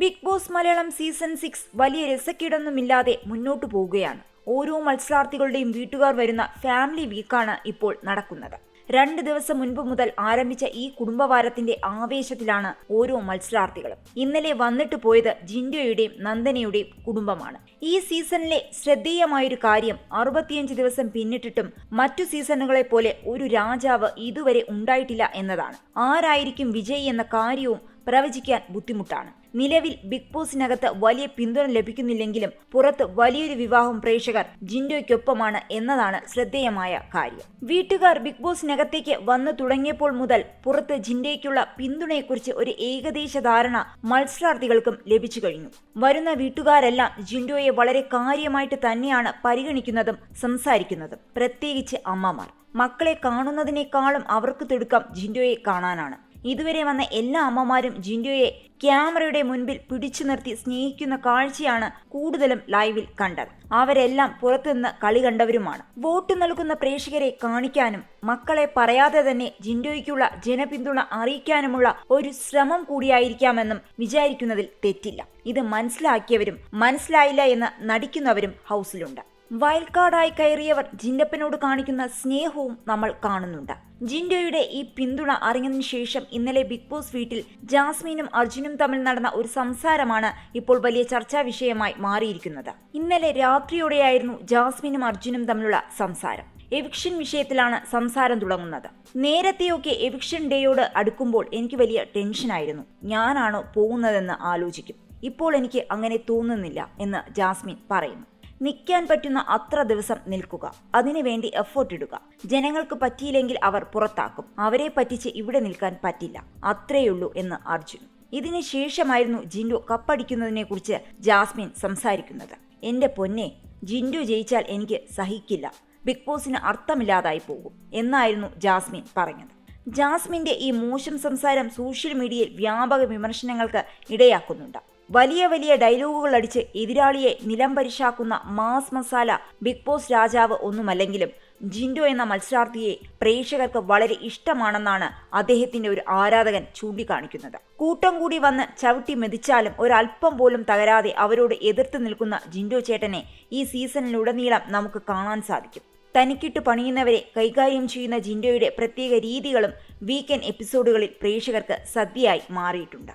Big Boss Malayalam season six വലിയ രസക്കേടൊന്നുമില്ലാതെ മുന്നോട്ടു പോവുകയാണ്. ഓരോ മത്സരാർത്ഥികളുടെയും വീട്ടുകാർ വരുന്ന ഫാമിലി വീക്കാണ് ഇപ്പോൾ നടക്കുന്നത്. രണ്ട് ദിവസം മുൻപ് മുതൽ ആരംഭിച്ച ഈ കുടുംബവാരത്തിന്റെ ആവേശത്തിലാണ് ഓരോ മത്സരാർത്ഥികളും. ഇന്നലെ വന്നിട്ട് പോയത് ജിൻഡോയുടെയും നന്ദനയുടെയും കുടുംബമാണ്. ഈ സീസണിലെ ശ്രദ്ധേയമായൊരു കാര്യം അറുപത്തിയഞ്ച് ദിവസം പിന്നിട്ടിട്ടും മറ്റു സീസണുകളെ പോലെ ഒരു രാജാവ് ഇതുവരെ ഉണ്ടായിട്ടില്ല എന്നതാണ്. ആരായിരിക്കും വിജയ് എന്ന കാര്യവും പ്രവചിക്കാൻ ബുദ്ധിമുട്ടാണ്. നിലവിൽ ബിഗ് ബോസിനകത്ത് വലിയ പിന്തുണ ലഭിക്കുന്നില്ലെങ്കിലും പുറത്ത് വലിയൊരു വിവാഹം പ്രേക്ഷകർ ജിൻഡോയ്ക്കൊപ്പമാണ് എന്നതാണ് ശ്രദ്ധേയമായ കാര്യം. വീട്ടുകാർ ബിഗ് ബോസിനകത്തേക്ക് വന്നു തുടങ്ങിയപ്പോൾ മുതൽ പുറത്ത് ജിൻഡോയ്ക്കുള്ള പിന്തുണയെക്കുറിച്ച് ഒരു ഏകദേശ ധാരണ മത്സരാർത്ഥികൾക്കും ലഭിച്ചു കഴിഞ്ഞു. വരുന്ന വീട്ടുകാരെല്ലാം ജിൻഡോയെ വളരെ കാര്യമായിട്ട് തന്നെയാണ് പരിഗണിക്കുന്നതും സംസാരിക്കുന്നതും. പ്രത്യേകിച്ച് അമ്മമാർ. മക്കളെ കാണുന്നതിനേക്കാളും അവർക്ക് തിടുക്കം ജിൻഡോയെ കാണാനാണ്. ഇതുവരെ വന്ന എല്ലാ അമ്മമാരും ജിൻഡോയെ ക്യാമറയുടെ മുൻപിൽ പിടിച്ചു നിർത്തി സ്നേഹിക്കുന്ന കാഴ്ചയാണ് കൂടുതലും ലൈവിൽ കണ്ടത്. അവരെല്ലാം പുറത്തുനിന്ന് കളി കണ്ടവരുമാണ്. വോട്ട് നൽകുന്ന പ്രേക്ഷകരെ കാണിക്കാനും മക്കളെ പറയാതെ തന്നെ ജിൻഡോയ്ക്കുള്ള ജനപിന്തുണ അറിയിക്കാനുമുള്ള ഒരു ശ്രമം കൂടിയായിരിക്കാമെന്നും വിചാരിക്കുന്നതിൽ തെറ്റില്ല. ഇത് മനസ്സിലാക്കിയവരും മനസ്സിലായില്ല എന്ന് നടിക്കുന്നവരും ഹൗസിലുണ്ട്. വയൽക്കാടായി കയറിയവർ ജിൻഡപ്പനോട് കാണിക്കുന്ന സ്നേഹവും നമ്മൾ കാണുന്നുണ്ട്. ജിൻഡോയുടെ ഈ പിന്തുണ അറിഞ്ഞതിനു ശേഷം ഇന്നലെ ബിഗ് ബോസ് വീട്ടിൽ ജാസ്മിനും അർജുനും തമ്മിൽ നടന്ന ഒരു സംസാരമാണ് ഇപ്പോൾ വലിയ ചർച്ചാ വിഷയമായി മാറിയിരിക്കുന്നത്. ഇന്നലെ രാത്രിയോടെയായിരുന്നു ജാസ്മിനും അർജുനും തമ്മിലുള്ള സംസാരം. എവിക്ഷൻ വിഷയത്തിലാണ് സംസാരം തുടങ്ങുന്നത്. നേരത്തെയൊക്കെ എവിക്ഷൻ ഡേയോട് അടുക്കുമ്പോൾ എനിക്ക് വലിയ ടെൻഷനായിരുന്നു ഞാനാണോ പോകുന്നതെന്ന് ആലോചിക്കും. ഇപ്പോൾ എനിക്ക് അങ്ങനെ തോന്നുന്നില്ല എന്ന് ജാസ്മിൻ പറയുന്നു. നിൽക്കാൻ പറ്റുന്ന അത്ര ദിവസം നിൽക്കുക. അതിനുവേണ്ടി എഫേർട്ട് ഇടുക. ജനങ്ങൾക്ക് പറ്റിയില്ലെങ്കിൽ അവർ പുറത്താക്കും. അവരെ പറ്റിച്ച് ഇവിടെ നിൽക്കാൻ പറ്റില്ല. അത്രയുള്ളൂ എന്ന് അർജുൻ. ഇതിന് ശേഷമായിരുന്നു ജിൻഡു കപ്പടിക്കുന്നതിനെ കുറിച്ച് ജാസ്മിൻ സംസാരിക്കുന്നത്. എന്റെ പൊന്നെ ജിൻഡു ജയിച്ചാൽ എനിക്ക് സഹിക്കില്ല. ബിഗ് ബോസിന് അർത്ഥമില്ലാതായി പോകും എന്നായിരുന്നു ജാസ്മിൻ പറഞ്ഞത്. ജാസ്മിന്റെ ഈ മോശം സംസാരം സോഷ്യൽ മീഡിയയിൽ വ്യാപക വിമർശനങ്ങൾക്ക് ഇടയാക്കുന്നുണ്ട്. വലിയ വലിയ ഡയലോഗുകൾ അടിച്ച് എതിരാളിയെ നിലംപരിശാക്കുന്ന മാസ് മസാല ബിഗ് ബോസ് രാജാവ് ഒന്നുമല്ലെങ്കിലും ജിൻഡോ എന്ന മത്സരാർത്ഥിയെ പ്രേക്ഷകർക്ക് വളരെ ഇഷ്ടമാണെന്നാണ് അദ്ദേഹത്തിന്റെ ഒരു ആരാധകൻ ചൂണ്ടിക്കാണിക്കുന്നത്. കൂട്ടം കൂടി വന്ന് ചവിട്ടി മെതിച്ചാലും ഒരല്പം പോലും തകരാതെ അവരോട് എതിർത്ത് നിൽക്കുന്ന ജിൻഡോ ചേട്ടനെ ഈ സീസണിലുടനീളം നമുക്ക് കാണാൻ സാധിക്കും. തനിക്കിട്ട് പണിയുന്നവരെ കൈകാര്യം ചെയ്യുന്ന ജിൻഡോയുടെ പ്രത്യേക രീതികളും വീക്കെൻഡ് എപ്പിസോഡുകളിൽ പ്രേക്ഷകർക്ക് സദ്യയായി മാറിയിട്ടുണ്ട്.